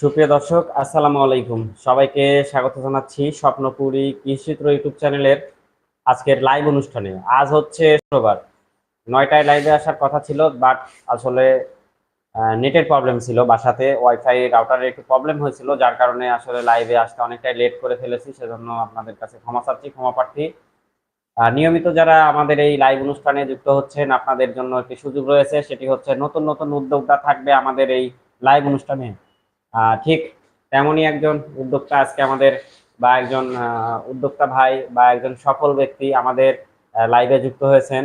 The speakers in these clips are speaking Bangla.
সুপ্রিয় দর্শক, আসসালামু আলাইকুম। সবাইকে স্বাগত জানাচ্ছি স্বপ্নপুরী কৃষিত্র ইউটিউব চ্যানেলের আজকের লাইভ অনুষ্ঠানে। আজ হচ্ছে শুক্রবার। নয়টায় লাইভে আসার কথা ছিল, বাট আসলে নেটের প্রবলেম ছিল। বাসাতে ওয়াইফাই, রাউটারের একটু প্রবলেম হয়েছিল, যার কারণে আসলে লাইভে আসতে অনেকটাই লেট করে ফেলেছি, সেজন্য আপনাদের কাছে ক্ষমা চাচ্ছি, ক্ষমা প্রার্থী। নিয়মিত যারা আমাদের এই লাইভ অনুষ্ঠানে যুক্ত হচ্ছেন, আপনাদের জন্য একটি সুযোগ রয়েছে, সেটি হচ্ছে নতুন নতুন উদ্যোক্তা থাকবে আমাদের এই লাইভ অনুষ্ঠানে। ঠিক তেমনই একজন উদ্যোক্তা আজকে আমাদের বা একজন উদ্যোক্তা ভাই বা একজন সফল ব্যক্তি আমাদের লাইভে যুক্ত হয়েছেন।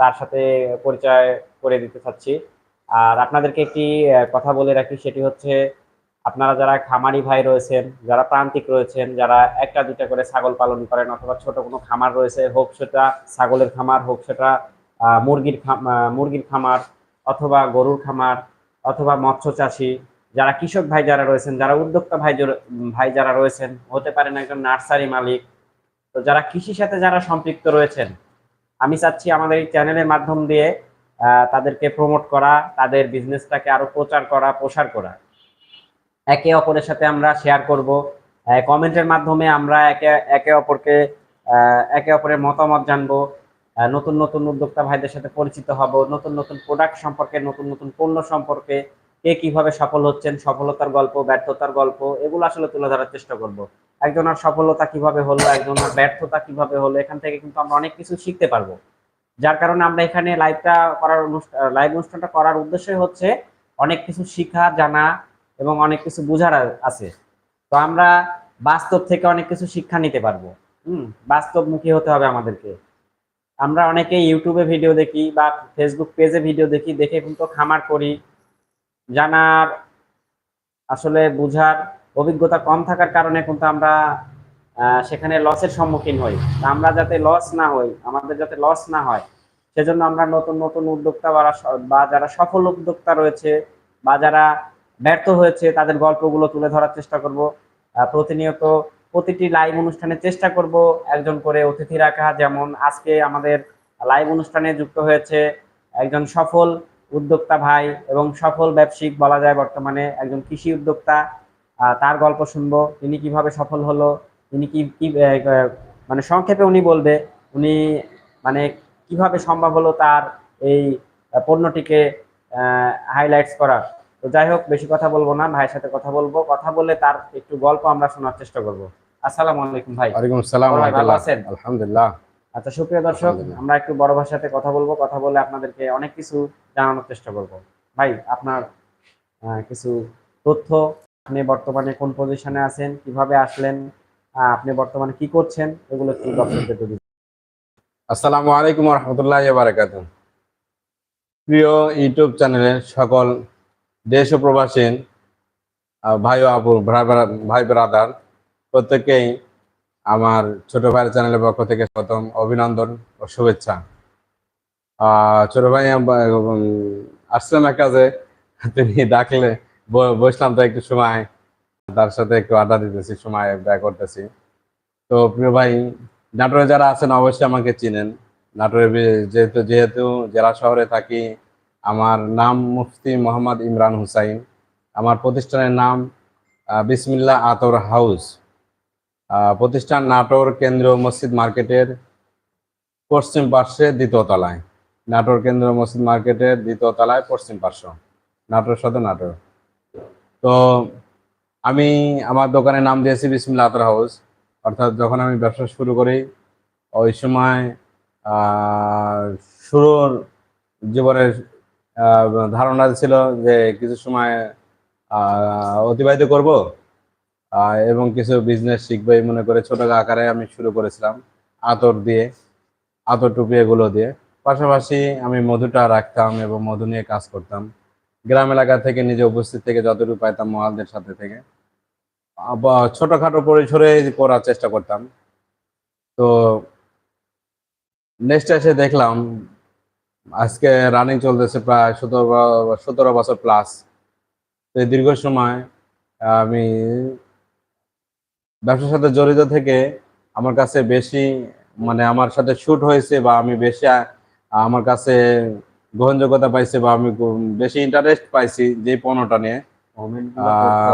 তার সাথে পরিচয় করে দিতে চাচ্ছি। আর আপনাদেরকে একটি কথা বলে রাখি সেটি হচ্ছে আপনারা যারা খামারি ভাই রয়েছেন যারা প্রান্তিক রয়েছেন যারা একটা দুটা করে ছাগল পালন করেন অথবা ছোট কোনো খামার রয়েছে হোক সেটা ছাগলের খামার হোক সেটা মুরগির খাম- আহ, মুরগির খামার অথবা গরুর খামার অথবা মৎস্য চাষি যারা কৃষক ভাই যারা রয়েছেন, যারা উদ্যোক্তা ভাই ভাই যারা রয়েছেন, হতে পারেন একজন নার্সারি মালিক, তো যারা কৃষির সাথে যারা সম্পৃক্ত রয়েছেন, আমি চাচ্ছি আমাদের এই চ্যানেলের মাধ্যম দিয়ে তাদেরকে প্রমোট করা, তাদের বিজনেসটাকে আরও প্রচার করা, প্রসার করা। একে অপরের সাথে আমরা শেয়ার করব। কমেন্টের মাধ্যমে আমরা একে একে অপরকে একে অপরের মতামত জানব। নতুন নতুন উদ্যোক্তা ভাইদের সাথে পরিচিত হব, নতুন নতুন প্রোডাক্ট সম্পর্কে, নতুন নতুন পণ্য সম্পর্কে। কে কীভাবে সফল হচ্ছেন, সফলতার গল্প, ব্যর্থতার গল্প, এগুলো আসলে তুলে ধরার চেষ্টা করব। একজনের সফলতা কীভাবে হলো একজনের ব্যর্থতা কীভাবে হলো, এখান থেকে কিন্তু আমরা অনেক কিছু শিখতে পারব। যার কারণে আমরা এখানে লাইভটা করার অনুষ্ঠান লাইভ অনুষ্ঠানটা করার উদ্দেশ্যই হচ্ছে অনেক কিছু শিখা, জানা এবং অনেক কিছু বোঝার আছে। তো আমরা বাস্তব থেকে অনেক কিছু শিক্ষা নিতে পারব। হুম, বাস্তবমুখী হতে হবে আমাদেরকে। আমরা অনেকে ইউটিউবে ভিডিও দেখি বা ফেসবুক পেজে ভিডিও দেখি, দেখে কিন্তু খামার করি। জানার, আসলে বুঝার অভিজ্ঞতা কম থাকার কারণে কিন্তু আমরা সেখানে লসের সম্মুখীন হই। আমরা যাতে লস না হই, আমাদের যাতে লস না হয়, সেজন্য আমরা নতুন নতুন উদ্যোক্তা বা যারা সফল উদ্যোক্তা রয়েছে, বা যারা ব্যর্থ হয়েছে, তাদের গল্পগুলো তুলে ধরার চেষ্টা করব। প্রতিনিয়ত প্রতিটি লাইভ অনুষ্ঠানে চেষ্টা করব একজন করে অতিথি রাখা। যেমন আজকে আমাদের লাইভ অনুষ্ঠানে যুক্ত হয়েছে একজন সফল উদ্যোক্তা ভাই এবং সফল ব্যবসায়িক বলা যায় বর্তমানে একজন কৃষি উদ্যোক্তা তার গল্প শুনব তিনি কীভাবে সফল হলো তিনি কি কি মানে সংক্ষেপে উনি বলবে উনি মানে কীভাবে সম্ভব হলো তার এই পণ্যটিকে হাইলাইটস করা তো যাই হোক বেশি কথা বলব না ভাইয়ের সাথে কথা বলব। কথা বলে তার একটু গল্প আমরা শোনার চেষ্টা করব। আসসালামু আলাইকুম ভাই। ওয়ালাইকুম আসসালাম? আলহামদুলিল্লাহ। আচ্ছা সুপ্রিয় দর্শক আমরা একটু বড় ভাইয়ের সাথে কথা বলব। কথা বলে আপনাদেরকে অনেক কিছু জানানোর চেষ্টা করব। ভাই আপনার কিছু তথ্য আপনি বর্তমানে কোন পজিশনে আছেন কীভাবে আসলেন আপনি বর্তমানে কি করছেন এগুলো একটু দর্শকদের দিন। আসসালামু আলাইকুম রহমতুল্লাহ বারাকাত প্রিয় ইউটিউব চ্যানেলের সকল দেশ ও প্রবাসী আহ, ভাই ও আপু ভাই ব্রাদার প্রত্যেকেই আমার ছোট ভাইয়ের চ্যানেলের পক্ষ থেকে প্রথম অভিনন্দন ও শুভেচ্ছা। ছোট ভাই আসলাম এক কাজে। তিনি ডাকলে বসলাম তো একটু সময়। তার সাথে একটু আড্ডা দিতেছি, সময় ব্যয় করতেছি। তো প্রিয় ভাই, নাটোরে যারা আছেন অবশ্যই আমাকে চিনেন। নাটোরে যেহেতু যেহেতু জেলা শহরে থাকি, আমার নাম মুফতি মোহাম্মদ ইমরান হুসাইন। আমার প্রতিষ্ঠানের নাম বিসমিল্লা আতর হাউস। প্রতিষ্ঠান নাটোর কেন্দ্রীয় মসজিদ মার্কেটের পশ্চিম পার্শ্বে দ্বিতীয় তলায়। নাটোর কেন্দ্রীয় মসজিদ মার্কেটের দ্বিতীয় তলায় পশ্চিম পার্শ্ব। নাটোর সদর নাটোর। তো আমি আমার দোকানের নাম দিয়েছি বিসমিল্লাহ আতর হাউস। অর্থাৎ যখন আমি ব্যবসা শুরু করি, ওই সময় শুরুর জীবনের ধারণা ছিল যে কিছু সময় অতিবাহিত করব। এবং কিছু বিজনেস শিখব মনে করে ছোট আকারে আমি শুরু করেছিলাম আতর দিয়ে, আতর টুপি এগুলো দিয়ে। পাশাপাশি আমি মধুটা রাখতাম এবং মধু নিয়ে কাজ করতাম। গ্রাম এলাকা থেকে নিজে উপস্থিত থেকে যতটুকু পাইতাম মহালদের সাথে থেকে। ছোটখাটো পরিসরে করার চেষ্টা করতাম। তো নেক্সট এসে দেখলাম, আজকে রানিং চলতেছে প্রায় সতেরো সতেরো বছর প্লাস তো দীর্ঘ সময় আমি ব্যবসার সাথে জড়িত থেকে আমার কাছে বেশি মানে আমার সাথে শুট হয়েছে বা আমি বেশি আমার কাছে গ্রহণযোগ্যতা পাইছে বা আমি বেশি ইন্টারেস্ট পাইছি যে পণ্যটা নিয়ে।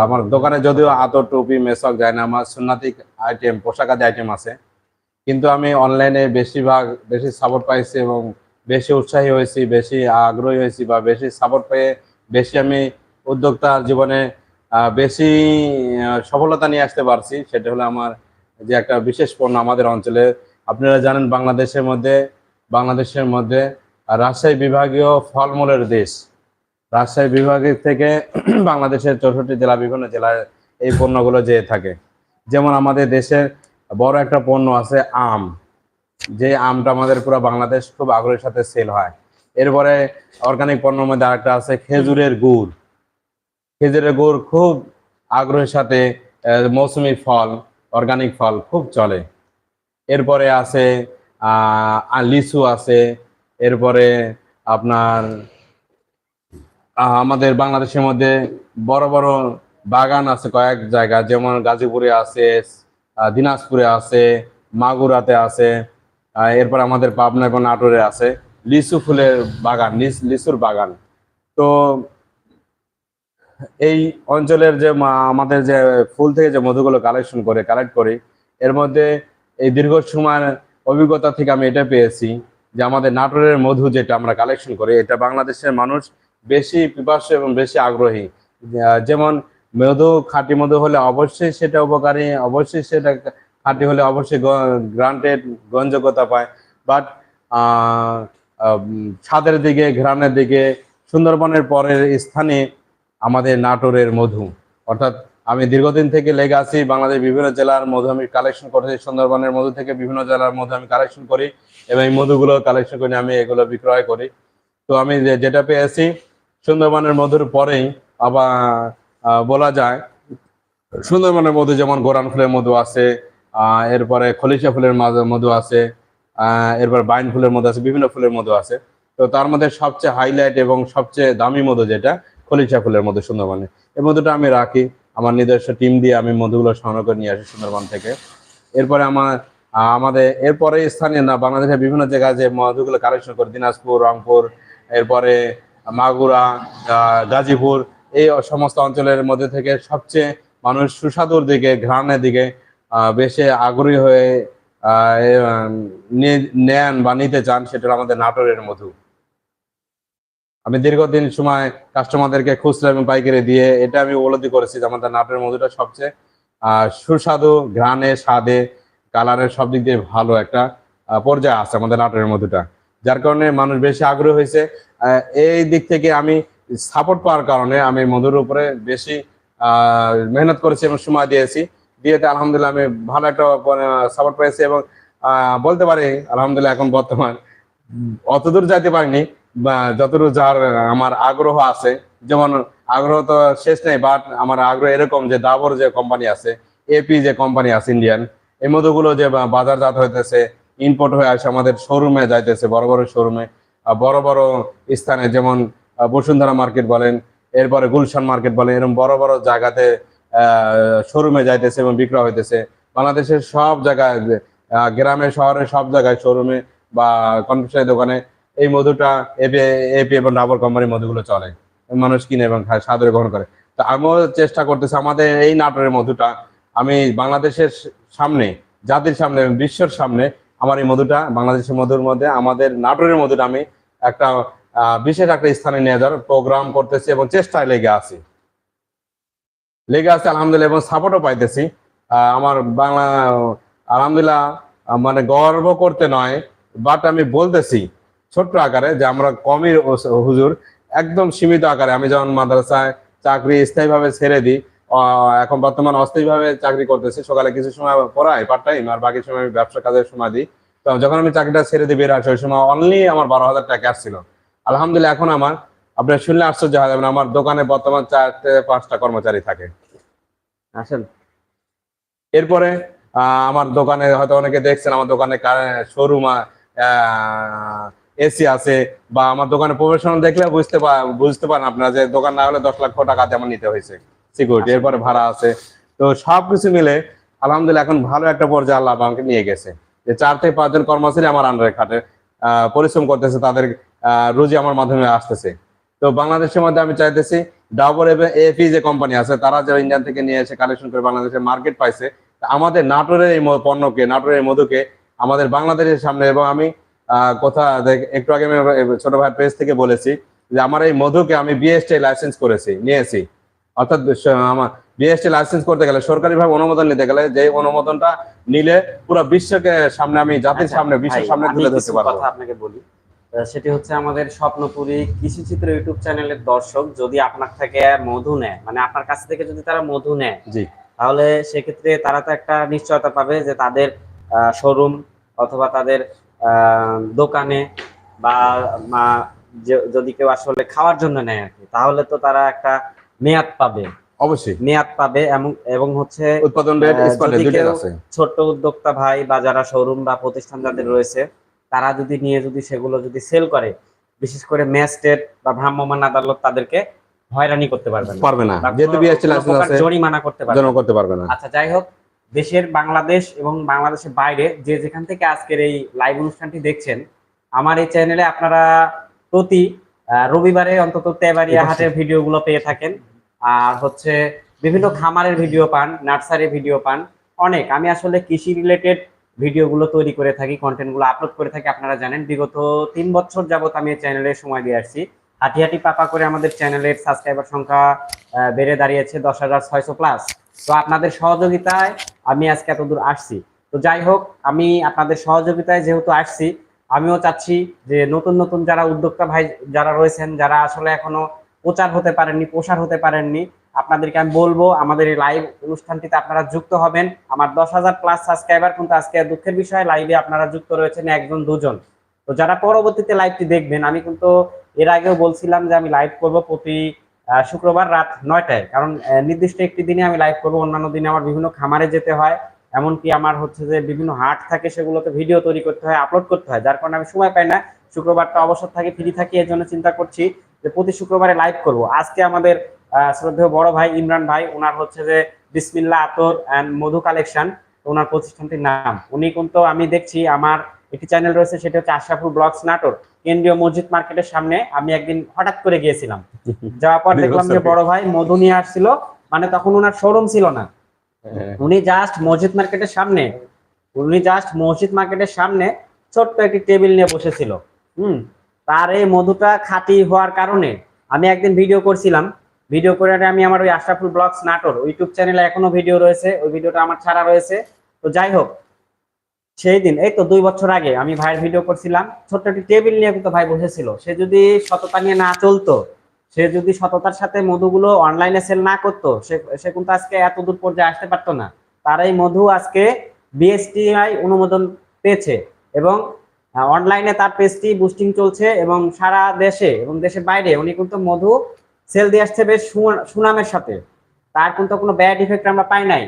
আমার দোকানে যদিও আতর টুপি মেসক যায় না আমার সুন্নাতিক আইটেম পোশাকাদি আইটেম আছে কিন্তু আমি অনলাইনে বেশিরভাগ বেশি সাপোর্ট পাইছি এবং বেশি উৎসাহী হয়েছি বেশি আগ্রহী হয়েছি বা বেশি সাপোর্ট পেয়ে বেশি আমি উদ্যোক্তার জীবনে বেশি সফলতা নিয়ে আসতে পারছি। সেটা হলো আমার যে একটা বিশেষ পণ্য আমাদের অঞ্চলে। আপনারা জানেন বাংলাদেশের মধ্যে বাংলাদেশের মধ্যে রাজশাহী বিভাগীয় ফলমূলের দেশ। রাজশাহী বিভাগের থেকে বাংলাদেশের চৌষট্টি জেলা, বিভিন্ন জেলায় এই পণ্যগুলো যেয়ে থাকে। যেমন আমাদের দেশের বড় একটা পণ্য আছে আম। যে আমটা আমাদের পুরো বাংলাদেশ খুব আগ্রহের সাথে সেল হয়। এরপরে অর্গানিক পণ্যের মধ্যে আরেকটা আছে খেজুরের গুড়। খেজুরের গুড় খুব আগ্রহের সাথে মৌসুমী ফল অর্গানিক ফল খুব চলে। এরপরে আছে লিচু আছে, এরপরে আপনার আমাদের বাংলাদেশের মধ্যে বড় বড় বাগান আছে কয়েক জায়গা, যেমন গাজীপুরে আছে দিনাজপুরে আছে, মাগুরাতে আছে এরপর আমাদের পাবনা এবং নাটোরে আছে। লিচু ফুলের বাগান লিচুর বাগান। তো এই অঞ্চলের যে আমাদের যে ফুল থেকে যে মধুগুলো কালেকশন করে কালেক্ট করি, এর মধ্যে এই দীর্ঘ সময়ের অভিজ্ঞতা থেকে আমি এটা পেয়েছি যে আমাদের নাটোরের মধু যেটা আমরা কালেকশন করি, এটা বাংলাদেশের মানুষ বেশি পিপাসু এবং বেশি আগ্রহী। যেমন মধু, খাঁটি মধু হলে অবশ্যই সেটা উপকারী, অবশ্যই সেটা খাঁটি হলে অবশ্যই গ্রান্টেড গ্রহণযোগ্যতা পায়। বাট ছাদের দিকে, ঘ্রাণের দিকে, সুন্দরবনের পরের স্থানে আমাদের নাটোরের মধু। অর্থাৎ আমি দীর্ঘদিন থেকে লেগে আছি বাংলাদেশ বিভিন্ন জেলার মধু আমি কালেকশন করেছি, সুন্দরবনের মধু থেকে বিভিন্ন জেলার মধু আমি কালেকশন করি এবং এই মধুগুলো কালেকশন করে আমি এগুলো বিক্রয় করি। তো আমি যেটা পেয়েছি, সুন্দরবনের মধুর পরেই আবার বলা যায়, সুন্দরবনের মধু যেমন গোরান ফুলের মধু আছে এরপরে খলিশা ফুলের মধু আছে এরপর বাইন ফুলের মধু আছে, বিভিন্ন ফুলের মধু আছে। তো তার মধ্যে সবচেয়ে হাইলাইট এবং সবচেয়ে দামি মধু যেটা খলিশা ফুলের মধু সুন্দরবনে। এই মধুটা আমি রাখি। আমার নিজস্ব টিম দিয়ে আমি মধুগুলো সংগ্রহ করে নিয়ে আসি সুন্দরবন থেকে। এরপরে আমার আমাদের, এরপরে স্থানীয় না, বাংলাদেশের বিভিন্ন জায়গায় যে মধুগুলো কালেকশন করে, দিনাজপুর, রংপুর, এরপরে মাগুরা গাজীপুর, এই সমস্ত অঞ্চলের মধ্যে থেকে সবচেয়ে মানুষ সুস্বাদুর দিকে, ঘ্রাণের দিকে বেশি আগ্রহী হয়ে নেন বা নিতে চান, সেটা আমাদের নাটোরের মধু। আমি দীর্ঘদিন সময় কাস্টমারদেরকে খুচরা এবং পাইকারি দিয়ে এটা আমি উপলব্ধি করেছি যে আমাদের নাটের মধুটা সবচেয়ে সুস্বাদু, ঘ্রাণে, স্বাদে, কালারের সব দিক দিয়ে ভালো একটা পর্যায়ে আছে আমাদের নাটের মধুটা। যার কারণে মানুষ বেশি আগ্রহ হয়েছে। এই দিক থেকে আমি সাপোর্ট পাওয়ার কারণে আমি মধুর উপরে বেশি মেহনত করেছি এবং সময় দিয়েছি। দিয়েতে আলহামদুলিল্লাহ আমি ভালো একটা সাপোর্ট পেয়েছি এবং বলতে পারি আলহামদুলিল্লাহ এখন বর্তমান অতদূর যাইতে পারিনি। বা যতদূর যার আমার আগ্রহ আছে, যেমন আগ্রহ তো শেষ নেই বাট আমার আগ্রহ এরকম যে দাবর যে কোম্পানি আছে এপি যে কোম্পানি আছে ইন্ডিয়ান এই মধুগুলো যে বাজারজাত হইতেছে ইম্পোর্ট হয়ে আসে আমাদের শোরুমে যাইতেছে, বড় বড় শোরুমে বড় বড় স্থানে যেমন বসুন্ধরা মার্কেট বলেন, এরপরে গুলশান মার্কেট বলেন এরকম বড় বড় জায়গাতে শোরুমে যাইতেছে এবং বিক্রয় হইতেছে। বাংলাদেশের সব জায়গায় গ্রামে, শহরে সব জায়গায় শোরুমে বা কনফেকশনারি দোকানে এই মধুটা এপি এপি এবং ডাবর কোম্পানির মধুগুলো চলে। মানুষ কিনে এবং খায় সাদরে গ্রহণ করে। তো আমিও চেষ্টা করতেছি আমাদের এই নাটোরের মধুটা। আমি বাংলাদেশের সামনে, জাতির সামনে এবং বিশ্বের সামনে আমার এই মধুটা, বাংলাদেশের মধুর মধ্যে আমাদের নাটোরের মধুটা আমি একটা বিশেষ একটা স্থানে নিয়ে যাওয়ার প্রোগ্রাম করতেছি এবং চেষ্টায় লেগে আছি। লেগে আছে, আলহামদুলিল্লাহ, এবং সাপোর্টও পাইতেছি। আমার বাংলা, আলহামদুলিল্লাহ মানে গর্ব করতে নয় বাট আমি বলতেছি ছোট্ট আকারে যে আমরা কমই হুজুর একদম সীমিত আকারে। আমি যেমন মাদ্রাসায় চাকরি স্থায়ীভাবে ছেড়ে দিই আহ, এখন বর্তমান অস্থায়ীভাবে চাকরি করতেছি সকালে কিছু সময় পড়াই পার্ট টাইম আর বাকি সময় আমি ব্যবসা কাজের সময় দিই। তো যখন আমি চাকরিটা ছেড়ে দিই বের আসি ওই সময় অনলি আমার বারো হাজার টাকা আসছিল আলহামদুলিল্লাহ এখন আমার আপনার শুনলে আশ্চর্য হয় যাবেন আমার দোকানে বর্তমান চারটে পাঁচটা কর্মচারী থাকে। আসেন। এরপরে আহ, আমার দোকানে হয়তো অনেকে দেখছেন আমার দোকানে শোরুম এসি আছে বা আমার দোকানে প্রফেশনাল দেখলে বুঝতে বুঝতে পারেন আপনারা যে দোকান না হলে দশ লক্ষ টাকা যেমন নিতে হয়েছে। সিকিউরিটি এরপরে ভাড়া আছে। তো সবকিছু মিলে আলহামদুলিল্লাহ এখন ভালো একটা পর্যায়ে আল্লাহ আমাকে নিয়ে গেছে। যে চার থেকে পাঁচজন কর্মচারী আমার আন্ডারে খাটে পরিশ্রম করতেছে তাদের রুজি আমার মাধ্যমে আসতেছে। তো বাংলাদেশের মধ্যে আমি চাইতেছি ডাবর এবং এপি যে কোম্পানি আছে তারা যারা ইন্ডিয়ান থেকে নিয়ে এসে কালেকশন করে বাংলাদেশে মার্কেট পাইছে আমাদের নাটোরের এই পণ্যকে নাটোরের এই মধুকে আমাদের বাংলাদেশের সামনে এবং আমি কথা একটু আগে আমি ছোট ভাই পেজ থেকে বলেছি যে আমার এই মধুকে আমি বিএসটি লাইসেন্স করেছি নিয়েছি। অর্থাৎ আমার বিএসটি লাইসেন্স করতে গেলে সরকারিভাবে অনুমোদন নিতে গেলে যে অনুমোদনটা নিলে পুরো বিশ্বকে সামনে আমি জাতির আচ্ছা, সামনে বিশ্বের সামনে তুলে ধরতে পারব। কথা আপনাকে বলি। সেটি হচ্ছে আমাদের স্বপ্নপুরী কৃষি চিত্র ইউটিউব চ্যানেলের দর্শক যদি আপনার থেকে মধু নেয় মানে আপনার কাছ থেকে যদি তারা মধু নেয় জি। তাহলে সেক্ষেত্রে তারা তো একটা নিশ্চয়তা পাবে যে তাদের শোরুম অথবা তাদের দোকানে বা যদি কেউ আসলে খাওয়ার জন্য নেয় আর কি তাহলে তো তারা একটা মেয়াদ পাবে। অবশ্যই। মেয়াদ পাবে এবং এবং হচ্ছে উৎপাদন রেট আছে। ছোট্ট উদ্যোক্তা ভাই বা যারা শোরুম বা প্রতিষ্ঠান যাদের রয়েছে তারা যদি নিয়ে যদি সেগুলো যদি সেল করে বিশেষ করে ম্যাজিস্ট্রেট বা ভ্রাম্যমাণ আদালত তাদেরকে হয়রানি করতে পারবে না। পারবে না। যেহেতু জরিমানা করতে পারবে করতে পারবে না। আচ্ছা যাই হোক দেশের বাংলাদেশ এবং বাংলাদেশের বাইরে যে যেখান থেকে আজকের এই লাইভ অনুষ্ঠানটি দেখছেন আমার এই চ্যানেলে আপনারা প্রতি রবিবারে অন্তত তেবারিয়া। হাটের ভিডিওগুলো পেয়ে থাকেন। আর হচ্ছে বিভিন্ন খামারের ভিডিও পান নার্সারি ভিডিও পান অনেক। আমি আসলে কৃষি রিলেটেড ভিডিওগুলো তৈরি করে থাকি কন্টেন্টগুলো আপলোড করে থাকি আপনারা জানেন। বিগত তিন বছর যাবত আমি এই চ্যানেলে সময় দিয়ে আসছি। হাঁটি হাঁটি পাপা করে আমাদের চ্যানেলের সাবস্ক্রাইবার সংখ্যা বেড়ে দাঁড়িয়েছে দশ হাজার ছয়শো প্লাস তো আপনাদের সহযোগিতায় আমি আজকে এত দূর আসছি। তো যাই হোক, আমি আপনাদের সহযোগিতায় যেহেতু আসছি, আমিও চাচ্ছি যে নতুন নতুন যারা উদ্যোক্তা ভাই যারা রয়েছেন, যারা আসলে এখনও প্রচার হতে পারেননি, প্রসার হতে পারেননি, আপনাদেরকে আমি বলব, আমাদের এই লাইভ অনুষ্ঠানটিতে আপনারা যুক্ত হবেন। আমার দশ হাজার প্লাস সাবস্ক্রাইবার কিন্তু আজকে দুঃখের বিষয় লাইভে আপনারা যুক্ত রয়েছেন একজন, দুজন। তো যারা পরবর্তীতে লাইভটি দেখবেন, আমি কিন্তু এর আগেও বলছিলাম যে আমি লাইভ করব প্রতি শুক্রবার রাত নয়টায়। কারণ নির্দিষ্ট একটি দিনে আমি লাইভ করব, অন্যান্য দিনে আমার বিভিন্ন খামারে যেতে হয়। এমনকি আমার হচ্ছে যে বিভিন্ন হাট থাকে, সেগুলোতে ভিডিও তৈরি করতে হয় আপলোড করতে হয়। যার কারণে আমি সময় পাই না। শুক্রবারটা অবসর থাকি ফ্রি থাকি, এর জন্য চিন্তা করছি যে প্রতি শুক্রবারে লাইভ করব। আজকে আমাদের শ্রদ্ধেয় বড় ভাই ইমরান ভাই, ওনার হচ্ছে যে বিসমিল্লা আতর অ্যান্ড মধু কালেকশন ওনার প্রতিষ্ঠানটির নাম। উনি কিন্তু আমি দেখছি, আমার একটি চ্যানেল রয়েছে সেটা হচ্ছে আশরাফুল ব্লগস নাটোর। কেন্দ্রীয় মসজিদ মার্কেটের সামনে আমি একদিন হঠাৎ করে গিয়েছিলাম। যাওয়ার পর দেখলাম যে বড় ভাই মধু নিয়ে আসছিল মানে তখন ওনার শোরুম ছিল না। হ্যাঁ, উনি জাস্ট মসজিদ মার্কেটের সামনে উনি জাস্ট মসজিদ মার্কেটের সামনে ছোট্ট একটি টেবিল নিয়ে বসেছিল। হুম তার এই মধুটা খাঁটি হওয়ার কারণে আমি একদিন ভিডিও করছিলাম। ভিডিও করে আমি আমার ওই আশরাফুল ব্লগস নাটোর ইউটিউব চ্যানেলে এখনও ভিডিও রয়েছে ওই ভিডিওটা আমার ছাড়া রয়েছে। তো যাই হোক সেই দিন, এই তো দুই বছর আগে আমি ভাইয়ের ভিডিও করছিলাম। ছোট্ট একটি টেবিল নিয়ে কিন্তু ভাই বসেছিল। সে যদি সততা নিয়ে না চলতো, সে যদি সততার সাথে মধুগুলো অনলাইনে সেল না করতো, সে কিন্তু আজকে এত দূর পর্যায়ে আসতে পারতো না। তার এই মধু আজকে বিএসটিআই অনুমোদন পেয়েছে এবং অনলাইনে তার পেজটি বুস্টিং চলছে এবং সারা দেশে এবং দেশের বাইরে উনি কিন্তু মধু সেল দিয়ে আসছে বেশ সুনামের সাথে। তার কিন্তু কোনো ব্যাড ইফেক্ট আমরা পাই নাই।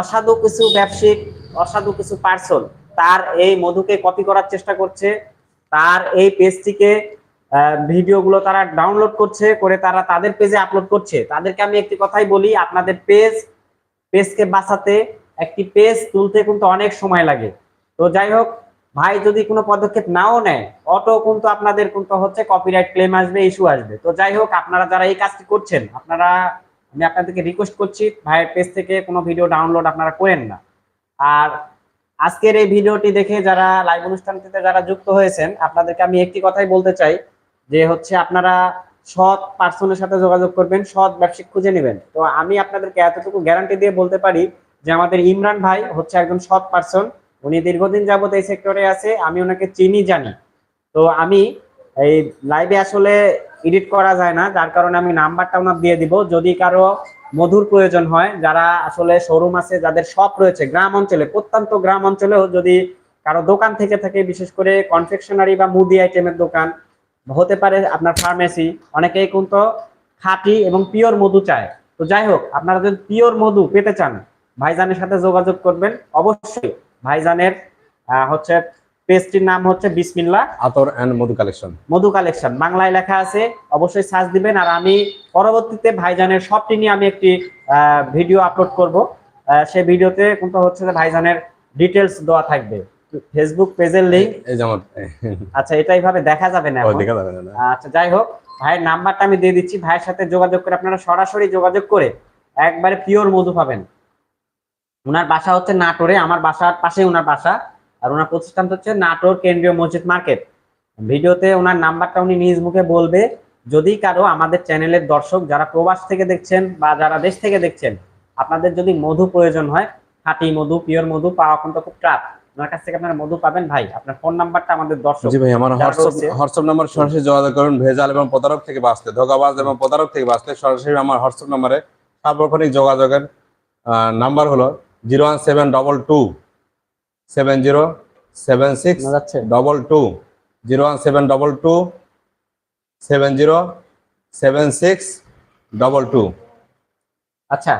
অসাধু কিছু ব্যবসায়িক, অসাধু কিছু পার্সন তার এই মধুকে কপি করার চেষ্টা করছে। তার এই পেজটিকে ভিডিওগুলো তারা ডাউনলোড করছে, করে তারা তাদের পেজে আপলোড করছে। তাদেরকে আমি একটি কথাই বলি, আপনাদের পেজ পেজকে বাঁচাতে একটি পেজ তুলতে কিন্তু অনেক সময় লাগে। তো যাই হোক, ভাই যদি কোনো পদক্ষেপ নাও নেয় অটো কিন্তু আপনাদের কিন্তু হচ্ছে কপিরাইট ক্লেম আসবে ইস্যু আসবে। তো যাই হোক, আপনারা যারা এই কাজটি করছেন, আপনারা আমি আপনাদেরকে রিকোয়েস্ট করছি, ভাইয়ের পেজ থেকে কোনো ভিডিও ডাউনলোড আপনারা করেন না। আর আজকের এই ভিডিওটি দেখে যারা লাইভ অনুষ্ঠানটিতে যারা যুক্ত হয়েছেন, আপনাদেরকে আমি একটি কথাই বলতে চাই, যে হচ্ছে আপনারা সৎ পার্সনের সাথে যোগাযোগ করবেন, সৎ ব্যবসায়িক খুঁজে নেবেন। তো আমি আপনাদেরকে এতটুকু গ্যারান্টি দিয়ে বলতে পারি যে আমাদের ইমরান ভাই হচ্ছে একজন সৎ পার্সন উনি দীর্ঘদিন যাবত এই সেক্টরে আছে, আমি ওনাকে চিনি, জানি। তো আমি এই লাইভে আসলে এডিট করা যায় না, যার কারণে আমি নাম্বারটা ওনার দিয়ে দিব। যদি কারও মধুর প্রয়োজন হয়, যারা আসলে শোরুম আছে, যাদের শপ রয়েছে, গ্রাম অঞ্চলে, প্রত্যন্ত গ্রাম অঞ্চলেও যদি কারও দোকান থেকে থাকে, বিশেষ করে কনফেকশনারি বা মুদি আইটেমের দোকান, হতে পারে আপনার ফার্মেসি অনেকেই কিন্তু খাঁটি এবং পিওর মধু চায়। তো যাই হোক, আপনারা যদি পিওর মধু পেতে চান, ভাইজানের সাথে যোগাযোগ করবেন। অবশ্যই ভাইজানের হচ্ছে পেজটির নাম হচ্ছে বিসমিল্লা। আতর and Madhu collection. Madhu collection. বাংলায় লেখা আছে অবশ্যই সার্চ দিবেন। আর আমি পরবর্তীতে ভাইজানের সবটি নিয়ে আমি একটি ভিডিও আপলোড করব। সেই ভিডিওতে কিন্তু হচ্ছে যে ভাইজানের ডিটেলস দেওয়া থাকবে। ফেসবুক পেজের লিংক আচ্ছা এটা এইভাবে দেখা যাবে না। দেখা যাবে না আচ্ছা যাই হোক ভাইয়ের নাম্বারটা আমি দিয়ে দিচ্ছি। ভাইয়ের সাথে যোগাযোগ করে আপনারা সরাসরি যোগাযোগ করে একবারে পিওর মধু পাবেন। ওনার বাসা হচ্ছে নাটোরে আমার বাসার পাশে ওনার বাসা। আর ওনার প্রতিষ্ঠান হচ্ছে নাটোর কেন্দ্রীয় মসজিদ মার্কেট। ভিডিওতে ওনার নাম্বারটা উনি নিজ মুখে বলবে। যদি কারও আমাদের চ্যানেলের দর্শক যারা প্রবাস থেকে দেখছেন বা যারা দেশ থেকে দেখছেন আপনাদের যদি মধু প্রয়োজন হয় খাঁটি মধু পিওর মধু পাওয়া কিন্তু খুব ট্রাপ ওনার কাছ থেকে আপনারা মধু পাবেন ভাই। আপনার ফোন নাম্বারটা আমাদের দর্শক। জি ভাই আমার হোয়াটসঅ্যাপ হোয়াটসঅ্যাপ নাম্বার সরাসরি যোগাযোগ করুন। ভেজাল এবং প্রতারক থেকে বাঁচতে ধোকাবাজ এবং প্রতারক থেকে বাঁচতে সরাসরি আমার হোয়াটসঅ্যাপ নাম্বারে সার্বক্ষণিক যোগাযোগের নাম্বার হলো zero one seven double two seven zero seven six double two. Zero one seven double two seven zero seven six double two. আচ্ছা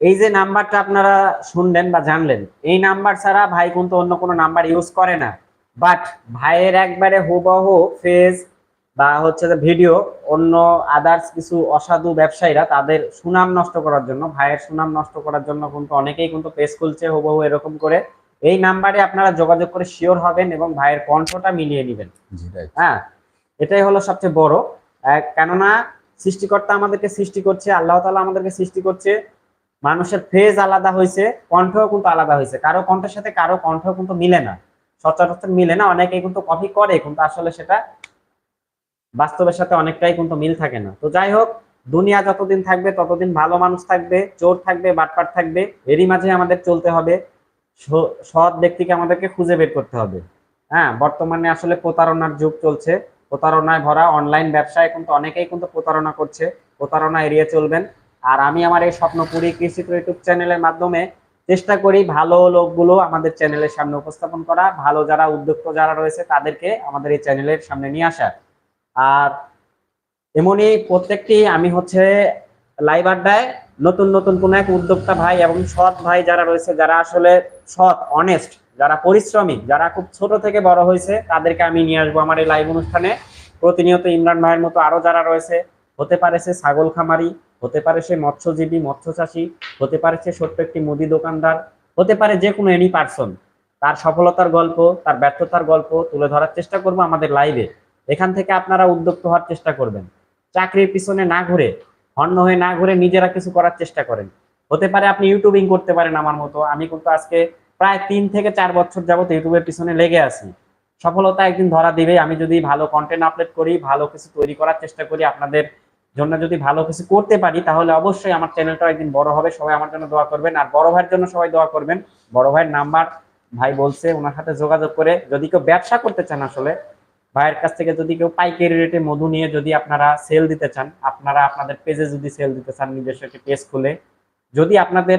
এই যে নাম্বারটা আপনারা শুনলেন বা জানলেন এই নাম্বার ছাড়া ভাই কিন্তু অন্য কোনো নাম্বার ইউজ করে না। বাট ভাইয়ের একবারে হুবহু ফেজ বা হচ্ছে যে ভিডিও অন্য আদার্স কিছু অসাধু ব্যবসায়ীরা তাদের সুনাম নষ্ট করার জন্য ভাইয়ের সুনাম নষ্ট করার জন্য কিন্তু অনেকেই কিন্তু পেজ খুলছে হুবহু এরকম করে। এই নাম্বারে আপনারা যোগাযোগ করে শিওর হবেন এবং ভাইয়ের কণ্ঠটা মিলিয়ে নেবেন। হ্যাঁ এটাই হলো সবচেয়ে বড়। কেননা সৃষ্টিকর্তা আমাদেরকে সৃষ্টি করছে আল্লাহ তালা আমাদেরকে সৃষ্টি করছে। মানুষের ফেজ আলাদা হয়েছে কণ্ঠও কিন্তু আলাদা হয়েছে। কারও কণ্ঠের সাথে কারও কণ্ঠ কিন্তু মিলে না। সচরাচর মিলে না অনেকে কিন্তু কপি করে কিন্তু আসলে সেটা বাস্তবের সাথে অনেকটাই কিন্তু মিল থাকে না। তো যাই হোক দুনিয়া যতদিন থাকবে ততদিন ভালো মানুষ থাকবে চোর থাকবে বাটপাট থাকবে এরই মাঝে আমাদের চলতে হবে। সৎ ব্যক্তিকে আমাদেরকে খুঁজে বের করতে হবে। হ্যাঁ বর্তমানে আসলে প্রতারণার যুগ চলছে। প্রতারণায় ভরা অনলাইন ব্যবসায় কিন্তু অনেকেই কিন্তু প্রতারণা করছে। প্রতারণা এড়িয়ে চলবেন। আর আমি আমার এই স্বপ্নপুরী কৃষি ইউটিউব চ্যানেলের মাধ্যমে চেষ্টা করি ভালো লোকগুলো আমাদের চ্যানেলের সামনে উপস্থাপন করা, ভালো যারা উদ্যোক্তা যারা রয়েছে তাদেরকে আমাদের এই চ্যানেলের সামনে নিয়ে আসা। আর এমনই প্রত্যেকটি আমি হচ্ছে লাইভ আড্ডায় নতুন নতুন কোন এক উদ্যোক্তা ভাই এবং সৎ ভাই যারা রয়েছে, যারা আসলে সৎ অনেস্ট যারা পরিশ্রমী, যারা খুব ছোট থেকে বড় হয়েছে, তাদেরকে আমি নিয়ে আসব আমার এই লাইভ অনুষ্ঠানে। প্রতিনিয়ত ইমরান ভাইয়ের মতো আরও যারা রয়েছে, হতে পারে সে ছাগল খামারি, হতে পারে সে মৎস্যজীবী মৎস্য চাষী হতে পারে সে ছোট্ট একটি মুদি দোকানদার, হতে পারে যে কোনো এনি পার্সন তার সফলতার গল্প, তার ব্যর্থতার গল্প তুলে ধরার চেষ্টা করব আমাদের লাইভে এখান থেকে আপনারা উদ্যোক্ত হওয়ার চেষ্টা করবেন। চাকরির পিছনে না ঘুরে হন্য হয়ে না ঘুরে নিজেরা কিছু করার চেষ্টা করেন। হতে পারে আপনি ইউটিউবিং করতে পারেন আমার মতো। আমি কিন্তু আজকে প্রায় তিন থেকে চার বছর যাবত ইউটিউবের পিছনে লেগে আছি। সফলতা একদিন ধরা দিবে। আমি যদি ভালো কন্টেন্ট আপলোড করি, ভালো কিছু তৈরি করার চেষ্টা করি আপনাদের জন্য যদি ভালো কিছু করতে পারি, তাহলে অবশ্যই আমার চ্যানেলটা একদিন বড় হবে। সবাই আমার জন্য দোয়া করবেন। আর বড় ভাইয়ের জন্য সবাই দোয়া করবেন। বড় ভাইয়ের নাম্বার ভাই বলছে, ওনার সাথে যোগাযোগ করে যদি কেউ ব্যবসা করতে চান আসলে, ভাইয়ের কাছ থেকে যদি কেউ পাইকারি রেটে মধু নিয়ে যদি আপনারা সেল দিতে চান, আপনারা আপনাদের পেজে যদি সেল দিতে চান, নিজস্ব একটি পেজ খুলে যদি আপনাদের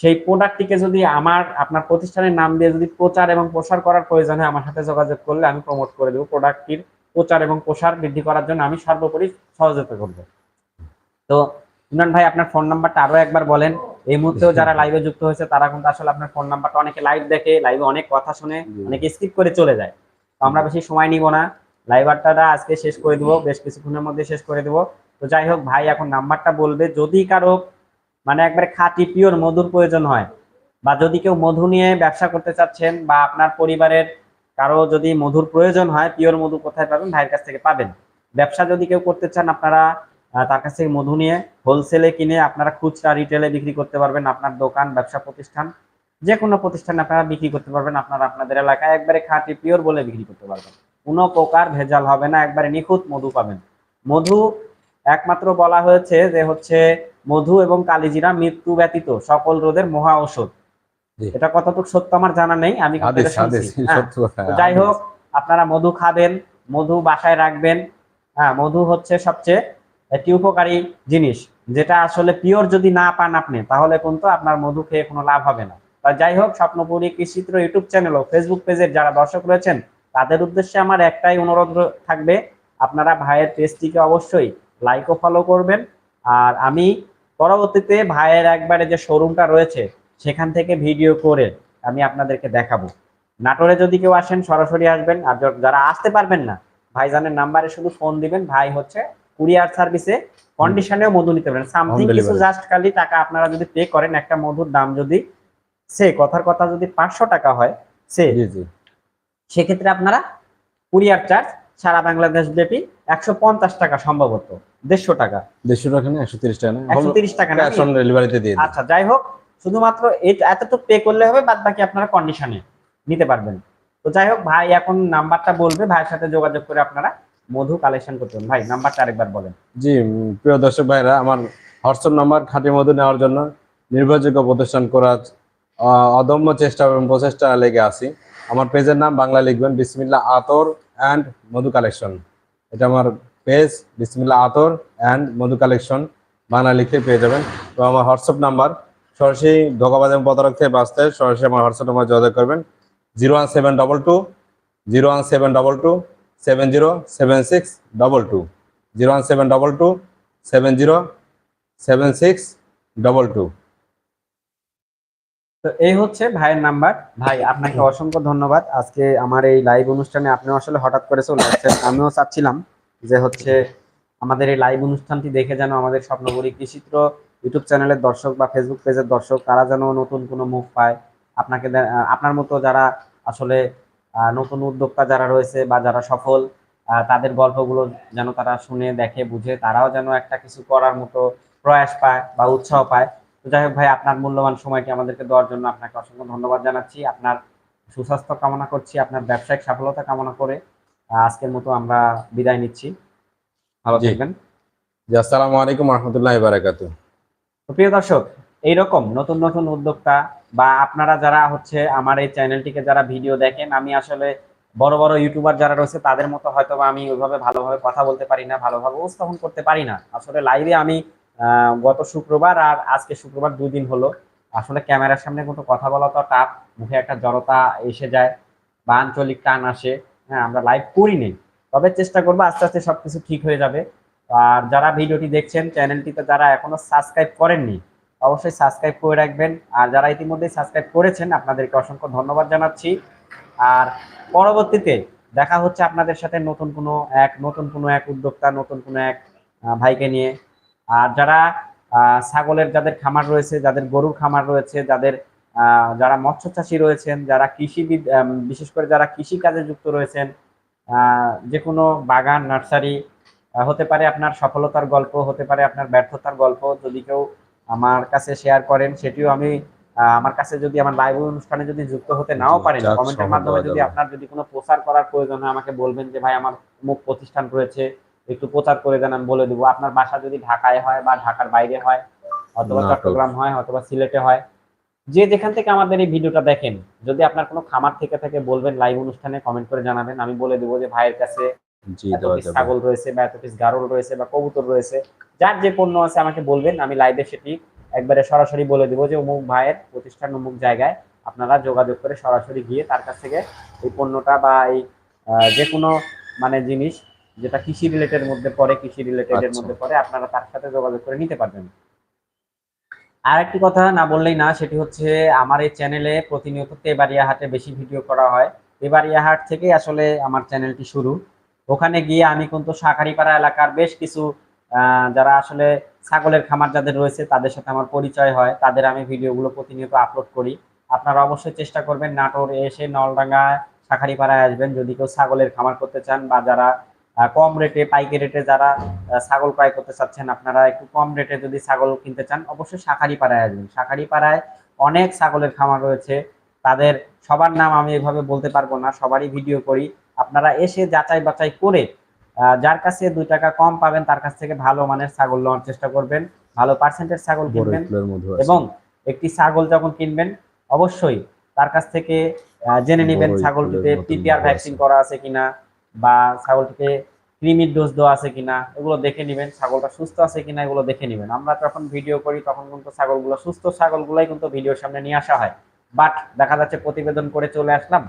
সেই প্রোডাক্টটিকে যদি আমার আপনার প্রতিষ্ঠানের নাম দিয়ে যদি প্রচার এবং প্রসার করার প্রয়োজন হয় আমার সাথে যোগাযোগ করলে আমি প্রমোট করে দেবো প্রোডাক্টটির প্রচার এবং প্রসার বৃদ্ধি করার জন্য আমি সর্বোপরি সহযোগিতা করব। তো ইমরান ভাই আপনার ফোন নাম্বারটা আরও একবার বলেন। এই মুহূর্তেও যারা লাইভে যুক্ত হয়েছে তারা কিন্তু আসলে আপনার ফোন নাম্বারটা অনেকে লাইভ দেখে লাইভে অনেক কথা শুনে অনেকে স্কিপ করে চলে যায়। তো আমরা বেশি সময় নিব না। লাইভ আড্ডাটা আজকে শেষ করে দেবো বেশ কিছুক্ষণের মধ্যে শেষ করে দেবো। তো যাই হোক ভাই এখন নাম্বারটা বলবে। যদি কারও মানে একবারে খাঁটি পিওর মধুর প্রয়োজন হয়। বা যদি কেউ মধু নিয়ে ব্যবসা করতে চাচ্ছেন বা আপনার পরিবারের কারও যদি মধুর প্রয়োজন হয় পিওর মধু কোথায় পাবেন? ভাইয়ের কাছ থেকে পাবেন। ব্যবসা যদি কেউ করতে চান, আপনারা তার কাছ থেকে মধু নিয়ে হোলসেলে কিনে আপনারা খুচরা রিটেলে বিক্রি করতে পারবেন, আপনার দোকান, ব্যবসা প্রতিষ্ঠান যে কোনো প্রতিষ্ঠানে আপনারা বিক্রি করতে পারবেন, আপনারা আপনাদের এলাকায় একবারে খাঁটি পিওর বলে বিক্রি করতে পারবেন। কোনো প্রকার ভেজাল হবে না, একবারে নিখুঁত মধু পাবেন। মধু একমাত্র বলা হয়েছে যে হচ্ছে মধু এবং কালিজিরা মৃত্যু ব্যতীত সকল রোগের মহা ঔষধ। এটা কতটুকু সত্য আমার জানা নেই আমি হ্যাঁ। তো যাই হোক আপনারা মধু খাবেন মধু বাসায় রাখবেন। হ্যাঁ মধু হচ্ছে সবচেয়ে একটি উপকারী জিনিস যেটা আসলে পিওর যদি না পান আপনি তাহলে কিন্তু আপনার মধু খেয়ে কোনো লাভ হবে না। তা যাই হোক স্বপ্নপুরী কৃষিত্র ইউটিউব চ্যানেল ও ফেসবুক পেজের যারা দর্শক রয়েছেন তাদের উদ্দেশ্যে আমার একটাই অনুরোধ থাকবে আপনারা ভাইয়ের পেজটিকে অবশ্যই লাইক ও ফলো করবেন। আর আমি পরবর্তীতে ভাইয়ের একবারে যে শোরুমটা রয়েছে সেখান থেকে ভিডিও করে আমি আপনাদেরকে দেখাবো। নাটোরে যদি কেউ আসেন সরাসরি আসবেন। আর যারা আসতে পারবেন না ভাইজানের নাম্বারে শুধু ফোন দিবেন। ভাই হচ্ছে কুরিয়ার সার্ভিসে কন্ডিশনেও মধু নিতে পারেন। সামথিং কিছু জাস্ট খালি টাকা আপনারা যদি পে করেন একটা মধুর দাম যদি সে কথার কথা যদি পাঁচশো টাকা হয় সে জি জি। সেক্ষেত্রে আপনারা কুরিয়ার চার্জ সারা বাংলাদেশ ব্যাপী একশো পঞ্চাশ টাকা সম্ভবত দেড়শো টাকা। দেড়শো টাকা না একশো তিরিশ টাকা না? একশো তিরিশ টাকা না অন ডেলিভারিতে দিয়ে আচ্ছা যাই হোক শুধুমাত্র এই- এতটুকু পে করলে হবে বাদ বাকি আপনারা কন্ডিশনে নিতে পারবেন। তো যাই হোক ভাই এখন নাম্বারটা বলবে ভাইয়ের সাথে যোগাযোগ করে আপনারা মধু কালেকশন করতে পারেন ভাই নাম্বারটা আরেকবার বলেন। জি প্রিয় দর্শক ভাইরা আমার হোয়াটসঅ্যাপ নাম্বার খাঁটি মধু নেওয়ার জন্য নির্ভরযোগ্য প্রতিষ্ঠান করার অদম্য চেষ্টা এবং প্রচেষ্টা লেগে আছি। আমার পেজের নাম বাংলা লিখবেন বিসমিল্লা আতর অ্যান্ড মধু কালেকশন এটা আমার পেজ বিসমিল্লা আতর অ্যান্ড মধু কালেকশন বাংলা লিখে পেয়ে যাবেন। তো আমার হোয়াটসঅ্যাপ নাম্বার সরাসরি ধোকাবাজ এবং প্রতারক থেকে বাঁচতে সরাসরি আমার হোয়াটসঅ্যাপ নাম্বার যোগাযোগ করবেন। Zero one seven double two zero one seven double two seven zero seven six double two zero one seven double two seven zero seven six double two তো এই হচ্ছে ভাইয়ের নাম্বার। ভাই আপনাকে অসংখ্য ধন্যবাদ। আজকে আমার এই লাইভ অনুষ্ঠানে আপনি আসলে হঠাৎ করে চলে আসছেন। আমিও চাচ্ছিলাম যে হচ্ছে আমাদের এই লাইভ অনুষ্ঠানটি দেখে যেন আমাদের স্বপ্নপুরী কৃষিত্র ইউটিউব চ্যানেলের দর্শক বা ফেসবুক পেজের দর্শক তারা যেন নতুন কোনো মুখ পায়। আপনাকে আপনার মতো যারা আসলে আহ, নতুন উদ্যোক্তা যারা রয়েছে বা যারা সফল আহ, তাদের গল্পগুলো যেন তারা শুনে দেখে বুঝে তারাও যেন একটা কিছু করার মতো প্রয়াস পায় বা উৎসাহ পায়। তো যাই হোক ভাই আপনার মূল্যবান সময়টি আমাদেরকে দেওয়ার জন্য আপনাকে অসংখ্য ধন্যবাদ জানাচ্ছি। আপনার সুস্বাস্থ্য কামনা করছি আপনার ব্যবসায়িক সফলতা কামনা করে। আজকের মতো আমরা বিদায় নিচ্ছি। ভালো। থাকবেন। জি আসসালামু আলাইকুম রহমতুল্লাহ বারাকাতু প্রিয় দর্শক এইরকম নতুন নতুন উদ্যোক্তা বা আপনারা যারা হচ্ছে আমার এই চ্যানেলটিকে যারা ভিডিও দেখেন আমি আসলে বড় বড় ইউটিউবার যারা রয়েছে তাদের মতো হয়তো বা আমি ওইভাবে ভালোভাবে কথা বলতে পারি না ভালোভাবে উপস্থাপন করতে পারি না। আসলে লাইভে আমি গত শুক্রবার আর আজকে শুক্রবার দুই দিন হলো। আসলে ক্যামেরার সামনে কোনো কথা বলা তো টাপ মুখে একটা জড়তা এসে যায় বা আঞ্চলিক টান আসে। হ্যাঁ আমরা লাইভ করি নেই তবে চেষ্টা করব আস্তে আস্তে সবকিছু ঠিক হয়ে যাবে। আর যারা ভিডিওটি দেখছেন চ্যানেলটিতে যারা এখনও সাবস্ক্রাইব করেননি, অবশ্যই সাবস্ক্রাইব করে রাখবেন। আর যারা ইতিমধ্যে সাবস্ক্রাইব করেছেন, আপনাদেরকে অসংখ্য ধন্যবাদ জানাচ্ছি। আর পরবর্তীতে দেখা হচ্ছে আপনাদের সাথে নতুন কোনো এক, নতুন কোনো এক উদ্যোক্তা, নতুন কোনো এক ভাইকে নিয়ে। আর যারা আহ, ছাগলের যাদের খামার রয়েছে যাদের গরুর খামার রয়েছে যাদের আহ, যারা মৎস্য চাষী রয়েছেন যারা কৃষিবিদ বিশেষ করে যারা কৃষি কাজে যুক্ত রয়েছেন যে কোনো বাগান নার্সারি হতে পারে আপনার সফলতার গল্প হতে পারে আপনার ব্যর্থতার গল্প যদি কেউ আমার কাছে শেয়ার করেন সেটিও আমি আহ, আমার কাছে যদি আমার লাইভ অনুষ্ঠানে যদি যুক্ত হতে নাও পারেন কমেন্টের মাধ্যমে যদি আপনার যদি কোনো প্রচার করার প্রয়োজন হয় আমাকে বলবেন যে ভাই আমার মুখ প্রতিষ্ঠান রয়েছে। একটু প্রচার করে দেন আমি বলে দেবো। আপনার বাসা যদি ঢাকায় হয় বা ঢাকার বাইরে হয় অথবা চট্টগ্রাম হয় অথবা সিলেটে হয় যে যেখান থেকে আমাদের এই ভিডিওটা দেখেন যদি আপনার কোনো খামার থেকে থাকে বলবেন লাইভ অনুষ্ঠানে কমেন্ট করে জানাবেন। আমি বলে দেবো যে ভাইয়ের কাছে ছাগল রয়েছে বা এত পিস গারল রয়েছে বা কবুতর রয়েছে যার যে পণ্য আছে আমাকে বলবেন আমি লাইভে সেটি একবারে সরাসরি বলে দিব যে অমুক ভাইয়ের প্রতিষ্ঠান অমুক জায়গায় আপনারা যোগাযোগ করে সরাসরি গিয়ে তার কাছ থেকে এই পণ্যটা বা এই যে কোনো মানে জিনিস যেটা কৃষি রিলেটেড মধ্যে পড়ে কৃষি রিলেটেড এর আচ্ছা। মধ্যে পড়ে আপনারা তার সাথে যোগাযোগ করে নিতে পারবেন। আর একটি কথা না বললেই না সেটি হচ্ছে আমার এই চ্যানেলে প্রতিনিয়ত তেবাড়িয়া হাটে বেশি ভিডিও করা হয়। তেবাড়িয়া হাট থেকেই আসলে আমার চ্যানেলটি শুরু। ওখানে গিয়ে আমি কিন্তু শাকারিপাড়া এলাকার বেশ কিছু আহ, যারা আসলে ছাগলের খামার যাদের রয়েছে তাদের সাথে আমার পরিচয় হয়। তাদের আমি ভিডিওগুলো প্রতিনিয়ত আপলোড করি। আপনারা অবশ্যই চেষ্টা করবেন নাটোর এসে নলডাঙ্গা শাখারিপাড়ায় আসবেন। যদি কেউ ছাগলের খামার করতে চান বা যারা কম রেটে পাইকারি রেটে যারা ছাগল ক্রয় করতে চাচ্ছেন আপনারা একটু কম রেটে যদি ছাগল কিনতে চান অবশ্যই শাখারি পাড়ায় আসবেন। শাখারিপাড়ায় অনেক ছাগলের খামার রয়েছে। তাদের সবার নাম আমি এভাবে বলতে পারব না সবারই ভিডিও করি। আপনারা এসে যাচাই বাছাই করে যার কাছে দুই টাকা কম পাবেন তার কাছ থেকে ভালো মানের ছাগল নেওয়ার চেষ্টা করবেন। ভালো পার্সেন্টেজ ছাগল কিনবেন। এবং একটি ছাগল যখন কিনবেন অবশ্যই তার কাছ থেকে জেনে নেবেন ছাগলটিতে পিপিআর ভ্যাকসিন করা আছে কিনা। বা ছাগলটিতে ক্রিমির ডোজ দেওয়া আছে কিনা, এগুলো দেখে নেবেন, ছাগলটা সুস্থ আছে কিনা, এগুলো দেখে নেবেন। আমরা যখন ভিডিও করি, তখন কিন্তু ছাগলগুলো, সুস্থ ছাগলগুলোই কিন্তু ভিডিওর সামনে নিয়ে আসা হয়। বাট দেখা যাচ্ছে প্রতিবেদন করে চলে আসলাম,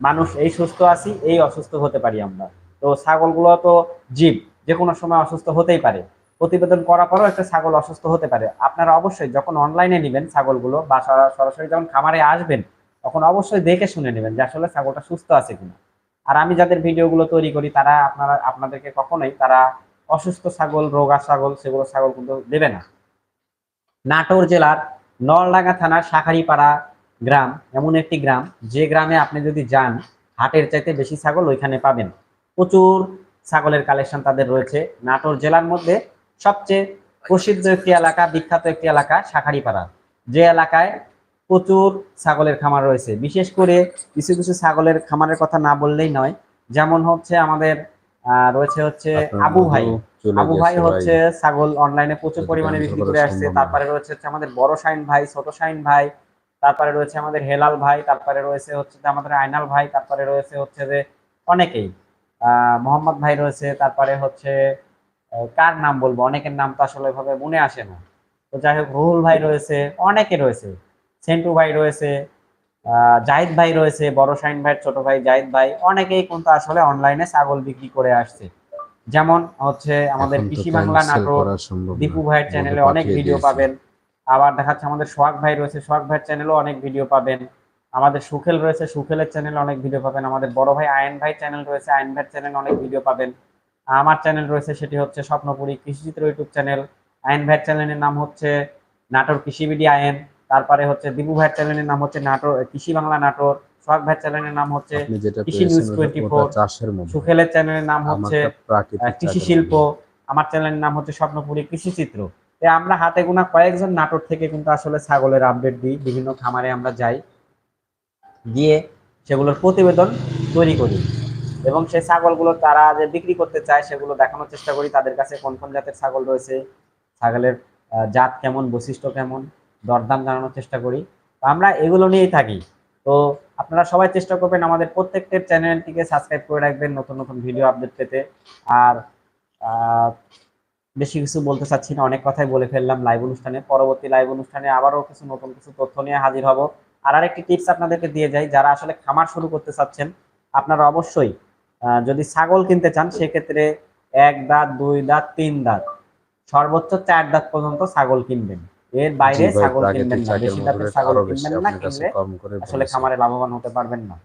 মানুষ এই সুস্থ আছি, এই অসুস্থ হতে পারি আমরা। তো ছাগলগুলো তো জীব যে কোনো সময় অসুস্থ হতেই পারে। প্রতিবেদন করার পরেও একটা ছাগল অসুস্থ হতে পারে। আপনারা অবশ্যই যখন অনলাইনে নেবেন ছাগলগুলো বা সরা- সরাসরি যখন খামারে আসবেন, তখন অবশ্যই দেখে শুনে নেবেন যে আসলে ছাগলটা সুস্থ আছে কিনা। আর আমি যাদের ভিডিওগুলো তৈরি করি, তারা আপনারা, আপনাদেরকে কখনোই তারা অসুস্থ ছাগল, রোগা ছাগল, সেগুলো ছাগল কিন্তু দেবে না। নাটোর জেলার নলডাঙ্গা থানার শাখারিপাড়া গ্রাম, এমন একটি গ্রাম, যে গ্রামে আপনি যদি যান, হাটের চাইতে বেশি ছাগল ওইখানে পাবেন। প্রচুর ছাগলের কালেকশন তাদের রয়েছে। নাটোর জেলার মধ্যে সবচেয়ে প্রসিদ্ধ একটি এলাকা, বিখ্যাত একটি এলাকা, শাখারিপাড়া। যে এলাকায় প্রচুর ছাগলের খামার রয়েছে। বিশেষ করে কিছু কিছু ছাগলের খামারের কথা না বললেই নয় যেমন হচ্ছে আমাদের আহ, রয়েছে হচ্ছে আবু ভাই। আবু ভাই হচ্ছে ছাগল অনলাইনে প্রচুর পরিমাণে বিক্রি করে আসছে। তারপরে রয়েছে হচ্ছে আমাদের বড় শাইন ভাই ছোট শাইন ভাই তারপরে রয়েছে আমাদের হেলাল ভাই তারপরে রয়েছে হচ্ছে যে আমাদের আইনাল ভাই তারপরে রয়েছে হচ্ছে যে অনেকেই। আহ মোহাম্মদ ভাই রয়েছে তারপরে হচ্ছে কার নাম বলব? অনেকের নাম তো আসলে ভাবে মনে আসে না। তো যাই হোক রুহুল ভাই রয়েছে অনেকে রয়েছে। সেন্টু ভাই রয়েছে আহ, জাহিদ ভাই রয়েছে বড় শাইন ভাই ছোট ভাই জাহিদ ভাই অনেকেই কিন্তু আসলে অনলাইনে ছাগল বিক্রি করে আসছে। যেমন হচ্ছে আমাদের কৃষি বাংলা নাটক। দীপু ভাইয়ের চ্যানেলে অনেক ভিডিও পাবেন। আবার দেখাচ্ছে আমাদের সোহাগ ভাই রয়েছে সোহাগ ভাইয়ের চ্যানেলেও অনেক ভিডিও পাবেন। আমাদের সুখেল রয়েছে সুখেলের চ্যানেলে অনেক ভিডিও পাবেন। আমাদের বড় ভাই আয়ন ভাই চ্যানেল রয়েছে আয়ন ভাইয়ের চ্যানেলে অনেক ভিডিও পাবেন। আমার চ্যানেল রয়েছে সেটি হচ্ছে স্বপ্নপুরী কৃষিচিত্র ইউটিউব চ্যানেল আয়ন ভাইয়ের চ্যানেলের নাম হচ্ছে নাটোর কৃষিবিডি আয়ন। তারপরে হচ্ছে দীপু ভাইয়ের চ্যানেলের নাম হচ্ছে নাটোর কৃষি বাংলা নাটোর সোহাগ ভাইয়ের চ্যানেলের নাম হচ্ছে কৃষি নিউজ ওটা- 24 ওটা চাষের মধ্যে। সুখেলের চ্যানেলের নাম হচ্ছে কৃষি শিল্প আমার চ্যানেলের নাম হচ্ছে স্বপ্নপুরী কৃষি চিত্র। আমরা হাতে গোনা কয়েকজন নাটোর থেকে কিন্তু আসলে ছাগলের আপডেট দিই বিভিন্ন খামারে আমরা যাই গিয়ে সেগুলোর প্রতিবেদন তৈরি করি। এবং সেই ছাগলগুলো তারা যে বিক্রি করতে চায় সেগুলো দেখানোর চেষ্টা করি তাদের কাছে কোন কোন জাতের ছাগল রয়েছে ছাগলের জাত কেমন বৈশিষ্ট্য কেমন দরদাম জানানোর চেষ্টা করি। তো আমরা এগুলো নিয়েই থাকি। তো আপনারা সবাই চেষ্টা করবেন আমাদের প্রত্যেকটির চ্যানেলটিকে সাবস্ক্রাইব করে রাখবেন, নতুন নতুন ভিডিও আপডেট পেতে। আর বেশি কিছু বলতে চাচ্ছি না, অনেক কথাই বলে ফেললাম লাইভ অনুষ্ঠানে। পরবর্তী লাইভ অনুষ্ঠানে আবারও কিছু নতুন কিছু তথ্য নিয়ে হাজির হব। আর আরেকটি টিপস আপনাদেরকে দিয়ে যাই, যারা আসলে খামার শুরু করতে চাচ্ছেন, আপনারা অবশ্যই যদি ছাগল কিনতে চান, সেক্ষেত্রে এক দাঁত, দুই দাঁত, তিন দাঁত, সর্বোচ্চ চার দাঁত পর্যন্ত ছাগল কিনবেন। এর বাইরে ছাগল কিনবেন না বেশি মধ্যে ছাগল কিনবেন না কিনলে আসলে খামারে লাভবান হতে পারবেন না।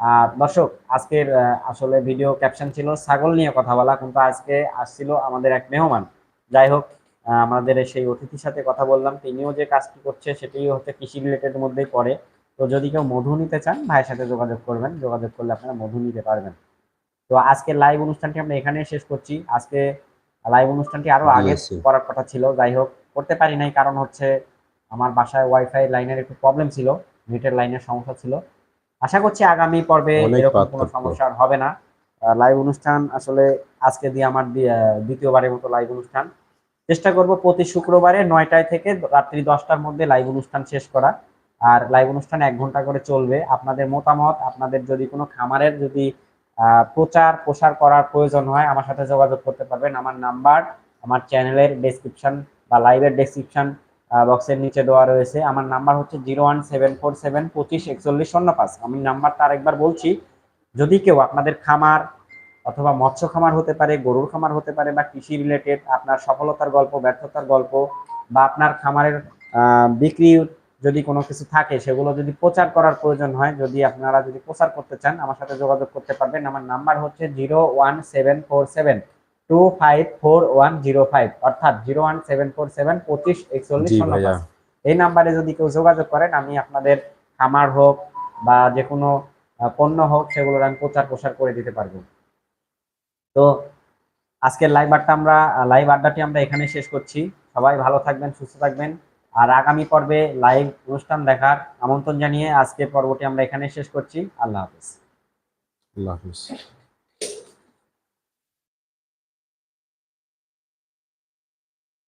আর দর্শক আজকের আসলে ভিডিও ক্যাপশন ছিল ছাগল নিয়ে কথা বলা কিন্তু আজকে আসছিল আমাদের এক মেহমান। যাই হোক আমাদের সেই অতিথির সাথে কথা বললাম তিনিও যে কাজটি করছে সেটিও হচ্ছে কৃষি রিলেটেড মধ্যেই পড়ে তো যদি কেউ মধু নিতে চান ভাইয়ের সাথে যোগাযোগ করবেন যোগাযোগ করলে আপনারা মধু নিতে পারবেন। তো আজকের লাইভ অনুষ্ঠানটি আমরা এখানেই শেষ করছি। আজকে লাইভ অনুষ্ঠানটি আরও আগে করার কথা ছিল। যাই হোক করতে পারি নাই কারণ হচ্ছে আমার বাসায় ওয়াইফাই লাইনের একটু প্রবলেম ছিল নেটের লাইনের সমস্যা ছিল। আশা করছি আগামী পর্বে এরকম কোনো সমস্যা আর হবে না। লাইভ অনুষ্ঠান আসলে আজকে দিয়ে আমার দ্বিতীয়বারের মতো লাইভ অনুষ্ঠান। চেষ্টা করব প্রতি শুক্রবারে নয়টায় থেকে রাত্রি দশটার মধ্যে লাইভ অনুষ্ঠান শেষ করা। আর লাইভ অনুষ্ঠান এক ঘণ্টা করে চলবে। আপনাদের মতামত আপনাদের যদি কোনো খামারের যদি প্রচার প্রসার করার প্রয়োজন হয় আমার সাথে যোগাযোগ করতে পারবেন। আমার নাম্বার আমার চ্যানেলের ডেসক্রিপশন বা লাইভের ডেসক্রিপশন বক্সের নিচে দেওয়া রয়েছে। আমার নাম্বার হচ্ছে zero one seven four seven পঁচিশ একচল্লিশ শূন্য পাঁচ। আমি নাম্বারটা আরেকবার বলছি, যদি কেউ আপনাদের খামার অথবা মৎস্য খামার হতে পারে, গরুর খামার হতে পারে বা কৃষি রিলেটেড আপনার সফলতার গল্প, ব্যর্থতার গল্প বা আপনার খামারের বিক্রি যদি কোনো কিছু থাকে, সেগুলো যদি প্রচার করার প্রয়োজন হয়, যদি আপনারা যদি প্রচার করতে চান, আমার সাথে যোগাযোগ করতে পারবেন। আমার নাম্বার হচ্ছে zero one seven four seven two five four one zero five অর্থাৎ zero one seven four seven পঁচিশ একচল্লিশ শূন্য পাঁচ। এই নাম্বারে যদি কেউ যোগাযোগ করেন আমি আপনাদের খামার হোক বা যে কোনো পণ্য হোক সেগুলোর আমি প্রচার প্রসার করে দিতে পারব। তো আজকের লাইভ আড্ডা আমরা লাইভ আড্ডাটি আমরা এখানে শেষ করছি। সবাই ভালো থাকবেন সুস্থ থাকবেন। আর আগামী পর্বে লাইভ অনুষ্ঠান দেখার আমন্ত্রণ জানিয়ে আজকের পর্বটি আমরা এখানে শেষ করছি। আল্লাহ হাফিজ। আল্লাহ হাফিজ।